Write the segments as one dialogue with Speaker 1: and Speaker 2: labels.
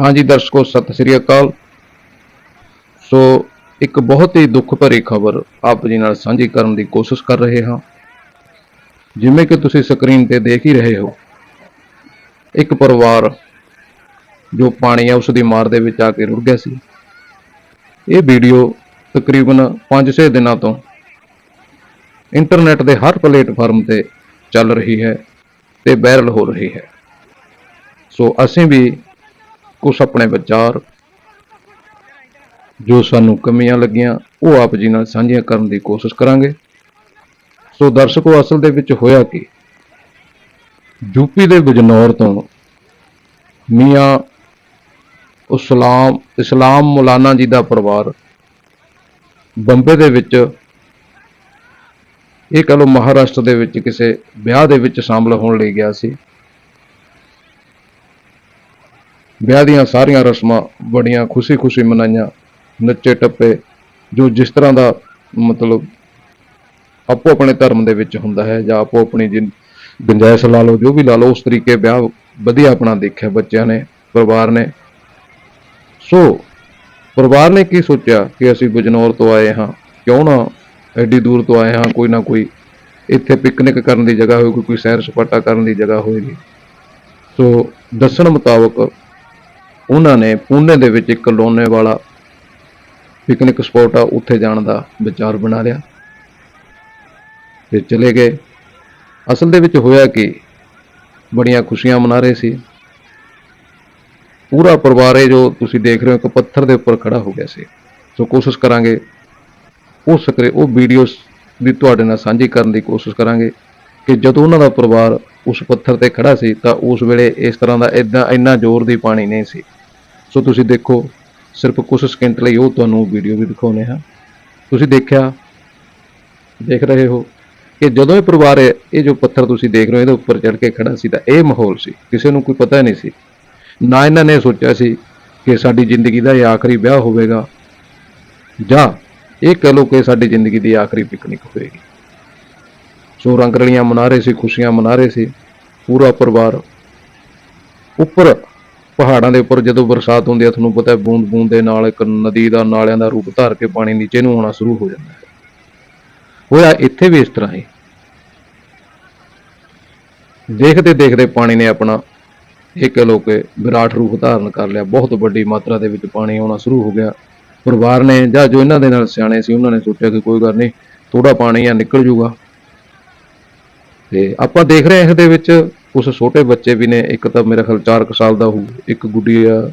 Speaker 1: ਹਾਂਜੀ, ਦਰਸ਼ਕੋ, ਸਤਿ ਸ੍ਰੀ ਅਕਾਲ। ਸੋ, ਇੱਕ ਬਹੁਤ ਹੀ ਦੁੱਖ ਭਰੀ ਖਬਰ ਆਪ ਜੀ ਨਾਲ ਸਾਂਝੀ ਕਰਨ ਦੀ ਕੋਸ਼ਿਸ਼ ਕਰ ਰਹੇ ਹਾਂ। ਜਿਵੇਂ ਕਿ ਤੁਸੀਂ ਸਕਰੀਨ ਤੇ ਦੇਖ ਹੀ ਰਹੇ ਹੋ, ਇੱਕ ਪਰਿਵਾਰ ਜੋ ਪਾਣੀ ਆ ਉਸ ਦੀ ਮਾਰ ਦੇ ਵਿੱਚ ਆ ਕੇ ਰੁੜ ਗਿਆ ਸੀ। ਇਹ ਵੀਡੀਓ ਤਕਰੀਬਨ 5-6 ਦਿਨਾਂ ਤੋਂ ਇੰਟਰਨੈਟ ਦੇ ਹਰ ਪਲੇਟਫਾਰਮ ਤੇ ਚੱਲ ਰਹੀ ਹੈ ਤੇ ਵਾਇਰਲ ਹੋ ਰਹੀ ਹੈ। ਸੋ, ਅਸੀਂ ਵੀ ਕੁਝ ਆਪਣੇ ਵਿਚਾਰ ਜੋ ਸਾਨੂੰ ਕਮੀਆਂ ਲੱਗੀਆਂ, ਉਹ ਆਪ ਜੀ ਨਾਲ ਸਾਂਝੀਆਂ ਕਰਨ ਦੀ ਕੋਸ਼ਿਸ਼ ਕਰਾਂਗੇ। ਸੋ ਦਰਸ਼ਕੋ, ਅਸਲ ਦੇ ਵਿੱਚ ਹੋਇਆ ਕੀ? ਯੂਪੀ ਦੇ ਬਿਜਨੌਰ ਤੋਂ ਮੀਆਂ ਉਸਲਾਮ, ਇਸਲਾਮ ਮੌਲਾਨਾ ਜੀ ਦਾ ਪਰਿਵਾਰ ਬੰਬੇ ਦੇ ਵਿੱਚ, ਇਹ ਕਹ ਲਓ ਮਹਾਰਾਸ਼ਟਰ ਦੇ ਵਿੱਚ ਕਿਸੇ ਵਿਆਹ ਦੇ ਵਿੱਚ ਸ਼ਾਮਲ ਹੋਣ ਲਈ ਗਿਆ ਸੀ। ਵਿਆਹ ਦੀਆਂ ਸਾਰੀਆਂ ਰਸਮਾਂ ਬੜੀਆਂ ਖੁਸ਼ੀ-ਖੁਸ਼ੀ ਮਨਾਈਆਂ। ਨੱਚੇ, ਟੱਪੇ, ਜੋ ਜਿਸ ਤਰ੍ਹਾਂ ਦਾ ਮਤਲਬ ਆਪੋ ਆਪਣੇ ਧਰਮ ਦੇ ਵਿੱਚ ਹੁੰਦਾ ਹੈ ਜਾਂ ਆਪੋ ਆਪਣੀ ਜਿਨ ਗੁੰਜਾਇਸ਼ ਲਾ ਲਓ, ਜੋ ਵੀ ਲਾ ਲਓ, ਉਸ ਤਰੀਕੇ ਵਿਆਹ ਵਧੀਆ ਆਪਣਾ ਦੇਖਿਆ, ਬੱਚਿਆਂ ਨੇ, ਪਰਿਵਾਰ ਨੇ। ਸੋ ਪਰਿਵਾਰ ਨੇ ਕੀ ਸੋਚਿਆ ਕਿ ਅਸੀਂ ਬਜਨੌਰ ਤੋਂ ਆਏ ਹਾਂ? ਕਿਉਂ ਨਾ ਐਡੀ ਦੂਰ ਤੋਂ ਆਏ ਹਾਂ? ਕੋਈ ਨਾ ਕੋਈ ਇੱਥੇ ਪਿਕਨਿਕ ਕਰਨ ਦੀ ਜਗ੍ਹਾ ਹੋਏਗੀ, ਕੋਈ ਸੈਰ ਸਪਾਟਾ ਕਰਨ ਦੀ ਜਗ੍ਹਾ ਹੋਏਗੀ। ਸੋ ਦੱਸਣ ਮੁਤਾਬਕ ਉਹਨਾਂ ਨੇ ਪੂਨੇ ਦੇ ਵਿੱਚ ਇੱਕ ਲੋਨੇ ਵਾਲਾ ਪਿਕਨਿਕ ਸਪੌਟ ਆ, ਉੱਥੇ ਜਾਣ ਦਾ ਵਿਚਾਰ ਬਣਾ ਲਿਆ ਤੇ ਚਲੇ ਗਏ। ਅਸਲ ਦੇ ਵਿੱਚ ਹੋਇਆ ਕਿ? ਬੜੀਆਂ ਖੁਸ਼ੀਆਂ ਮਨਾ ਰਹੇ ਸੀ। ਪੂਰਾ ਪਰਿਵਾਰ ਇਹ ਜੋ ਤੁਸੀਂ ਦੇਖ ਰਹੇ ਹੋ, ਇੱਕ ਪੱਥਰ ਦੇ ਉੱਪਰ ਖੜਾ ਹੋ ਗਿਆ ਸੀ। ਸੋ ਕੋਸ਼ਿਸ਼ ਕਰਾਂਗੇ ਉਹ ਸਕਰੇ ਉਹ ਵੀਡੀਓਜ਼ ਵੀ ਤੁਹਾਡੇ ਨਾਲ ਸਾਂਝੀ ਕਰਨ ਦੀ ਕੋਸ਼ਿਸ਼ ਕਰਾਂਗੇ ਕਿ ਜਦੋਂ ਉਹਨਾਂ ਦਾ ਪਰਿਵਾਰ ਉਸ ਪੱਥਰ ਤੇ ਖੜਾ ਸੀ, ਤਾਂ ਉਸ ਵੇਲੇ ਇਸ ਤਰ੍ਹਾਂ ਦਾ ਇਦਾਂ ਇੰਨਾ ਜ਼ੋਰ ਦੀ ਪਾਣੀ ਨਹੀਂ ਸੀ। ਸੋ ਤੁਸੀਂ ਦੇਖੋ, ਸਿਰਫ ਕੁਝ ਸਕਿੰਟ ਲਈ ਉਹ ਤੁਹਾਨੂੰ ਵੀਡੀਓ ਵੀ ਦਿਖਾਉਨੇ ਹਾਂ। ਤੁਸੀਂ ਦੇਖਿਆ, ਦੇਖ ਰਹੇ ਹੋ ਕਿ ਜਦੋਂ ਇਹ ਪਰਿਵਾਰ, ਇਹ ਜੋ ਪੱਥਰ ਤੁਸੀਂ ਦੇਖ ਰਹੇ ਹੋ, ਇਹਦੇ ਉੱਪਰ ਚੜ ਕੇ ਖੜਾ ਸੀ ਤਾਂ ਇਹ ਮਾਹੌਲ ਸੀ। ਕਿਸੇ ਨੂੰ ਕੋਈ ਪਤਾ ਨਹੀਂ ਸੀ। ਨਾ ਇਹਨਾਂ ਨੇ ਸੋਚਿਆ ਸੀ ਕਿ ਸਾਡੀ ਜ਼ਿੰਦਗੀ ਦਾ ਇਹ ਆਖਰੀ ਵਿਆਹ ਹੋਵੇਗਾ, ਜਾਂ ਇਹ ਕਹ ਲਓ ਕਿ ਸਾਡੀ ਜ਼ਿੰਦਗੀ ਦੀ ਆਖਰੀ ਪਿਕਨਿਕ ਹੋਵੇਗੀ। ਸੋ ਰੰਗ ਰਲੀਆਂ ਮਨਾ ਰਹੇ ਸੀ, ਖੁਸ਼ੀਆਂ ਮਨਾ ਰਹੇ ਸੀ। ਪੂਰਾ ਪਰਿਵਾਰ ਉੱਪਰ ਪਹਾੜਾਂ ਦੇ ਉੱਪਰ ਜਦੋਂ ਬਰਸਾਤ ਹੁੰਦੀ ਹੈ ਤੁਹਾਨੂੰ ਪਤਾ ਹੈ ਬੂੰਦ ਬੂੰਦ ਦੇ ਨਾਲ ਇੱਕ ਨਦੀ ਦਾ ਨਾਲਿਆਂ ਦਾ ਰੂਪ ਧਾਰ ਕੇ ਪਾਣੀ ਨੀਚੇ ਨੂੰ ਆਉਣਾ ਸ਼ੁਰੂ ਹੋ ਜਾਂਦਾ ਹੈ। ਹੋਇਆ ਇੱਥੇ ਵੀ ਇਸ ਤਰ੍ਹਾਂ ਹੀ। ਦੇਖਦੇ ਦੇਖਦੇ ਪਾਣੀ ਨੇ ਆਪਣਾ ਇਹ ਕਹ ਲਓ ਕਿ ਵਿਰਾਟ ਰੂਪ ਧਾਰਨ ਕਰ ਲਿਆ। ਬਹੁਤ ਵੱਡੀ ਮਾਤਰਾ ਦੇ ਵਿੱਚ ਪਾਣੀ ਆਉਣਾ ਸ਼ੁਰੂ ਹੋ ਗਿਆ। ਪਰਿਵਾਰ ਨੇ ਜਾਂ ਜੋ ਇਹਨਾਂ ਦੇ ਨਾਲ ਸਿਆਣੇ ਸੀ, ਉਹਨਾਂ ਨੇ ਸੋਚਿਆ ਕਿ ਕੋਈ ਗੱਲ ਨਹੀਂ ਥੋੜਾ ਪਾਣੀ ਆ, ਨਿਕਲ ਜੂਗਾ। ਤੇ ਆਪਾਂ ਦੇਖ ਰਹੇ ਹਾਂ ਇਸ ਦੇ ਵਿੱਚ ਕੁਝ ਛੋਟੇ ਬੱਚੇ ਵੀ ਨੇ, ਇੱਕ ਤਾਂ ਮੇਰੇ ਖਿਆਲ 4 ਕੁ ਸਾਲ ਦਾ ਹੋਊ, ਇੱਕ ਗੁੱਡੀ ਆ,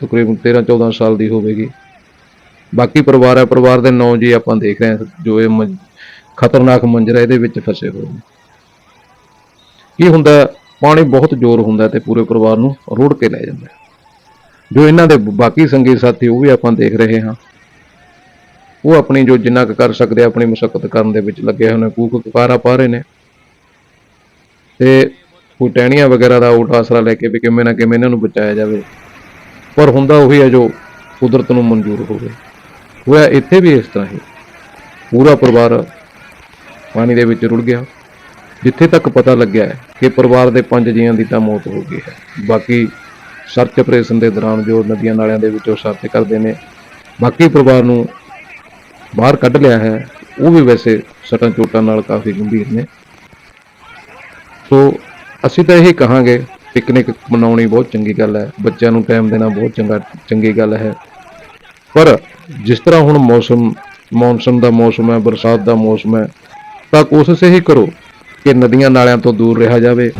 Speaker 1: ਤਕਰੀਬਨ 13 14 ਸਾਲ ਦੀ ਹੋਵੇਗੀ। ਬਾਕੀ ਪਰਿਵਾਰ ਹੈ ਪਰਿਵਾਰ ਦੇ ਨੌ ਜੀ ਆਪਾਂ ਦੇਖ ਰਹੇ ਹਾਂ, ਜੋ ਇਹ ਮੰਜ- ਖਤਰਨਾਕ ਮੰਜ਼ਰ ਹੈ ਇਹਦੇ ਵਿੱਚ ਫਸੇ ਹੋਏ ਨੇ। ਕੀ ਹੁੰਦਾ, ਪਾਣੀ ਬਹੁਤ ਜ਼ੋਰ ਹੁੰਦਾ ਹੈ ਤੇ ਪੂਰੇ ਪਰਿਵਾਰ ਨੂੰ ਰੋੜ ਕੇ ਲੈ ਜਾਂਦਾ। ਜੋ ਇਹਨਾਂ ਦੇ ਬਾਕੀ ਸੰਗੀ ਸਾਥੀ ਉਹ ਵੀ ਆਪਾਂ ਦੇਖ ਰਹੇ ਹਾਂ। ਉਹ ਆਪਣੀ ਜੋ ਜਿੰਨਾ ਕੁ ਕਰ ਸਕਦੇ ਆਪਣੀ ਮੁਸ਼ਕਲ ਕਰਨ ਦੇ ਵਿੱਚ ਲੱਗੇ ਹੋਏ ਨੇ ਕੂਕ ਕਕਾਰਾ ਪਾ ਰਹੇ ਨੇ। ਤੇ ਕੋਈ ਟਹਿਣੀਆਂ ਵਗੈਰਾ ਦਾ ਊਟ ਆਸਰਾ ਲੈ ਕੇ ਵੀ ਕਿਵੇਂ ਨਾ ਕਿਵੇਂ ਇਹਨਾਂ ਨੂੰ ਬਚਾਇਆ ਜਾਵੇ। ਪਰ ਹੁੰਦਾ ਉਹੀ ਹੈ ਜੋ ਕੁਦਰਤ ਨੂੰ ਮਨਜ਼ੂਰ ਹੋਵੇ। ਹੋਇਆ ਇੱਥੇ ਵੀ ਇਸ ਤਰ੍ਹਾਂ ਹੀ। ਪੂਰਾ ਪਰਿਵਾਰ ਪਾਣੀ ਦੇ ਵਿੱਚ ਰੁੜ ਗਿਆ। ਜਿੱਥੇ ਤੱਕ ਪਤਾ ਲੱਗਿਆ ਕਿ ਪਰਿਵਾਰ ਦੇ ਪੰਜ ਜੀਆਂ ਦੀ ਤਾਂ ਮੌਤ ਹੋ ਗਈ ਹੈ। ਬਾਕੀ ਸਰਚ ਆਪਰੇਸ਼ਨ ਦੇ ਦੌਰਾਨ ਜੋ ਨਦੀਆਂ ਨਾਲਿਆਂ ਦੇ ਵਿੱਚੋਂ ਸਰਚ ਕਰਦੇ ਨੇ, ਬਾਕੀ ਪਰਿਵਾਰ ਨੂੰ ਬਾਹਰ ਕੱਢ ਲਿਆ ਹੈ, ਉਹ ਵੀ ਵੈਸੇ ਸਟਾਂ ਚੋਟਾਂ ਨਾਲ ਕਾਫੀ ਗੰਭੀਰ ਨੇ। ਸੋ ਅਸੀਂ ਤਾਂ ਇਹ ਕਹਾਂਗੇ ਪਿਕਨਿਕ ਮਨਾਉਣੀ ਬਹੁਤ ਚੰਗੀ ਗੱਲ ਹੈ, ਬੱਚਿਆਂ ਨੂੰ ਟਾਈਮ ਦੇਣਾ ਬਹੁਤ ਚੰਗਾ, ਚੰਗੀ ਗੱਲ ਹੈ। ਪਰ ਜਿਸ ਤਰ੍ਹਾਂ ਹੁਣ ਮੌਸਮ, ਮੌਨਸੂਨ ਦਾ ਮੌਸਮ ਹੈ, ਬਰਸਾਤ ਦਾ ਮੌਸਮ ਹੈ, ਤਾਂ ਕੋਸ਼ਿਸ਼ ਇਹੀ ਕਰੋ ਕਿ ਨਦੀਆਂ ਨਾਲਿਆਂ ਤੋਂ ਦੂਰ ਰਿਹਾ ਜਾਵੇ।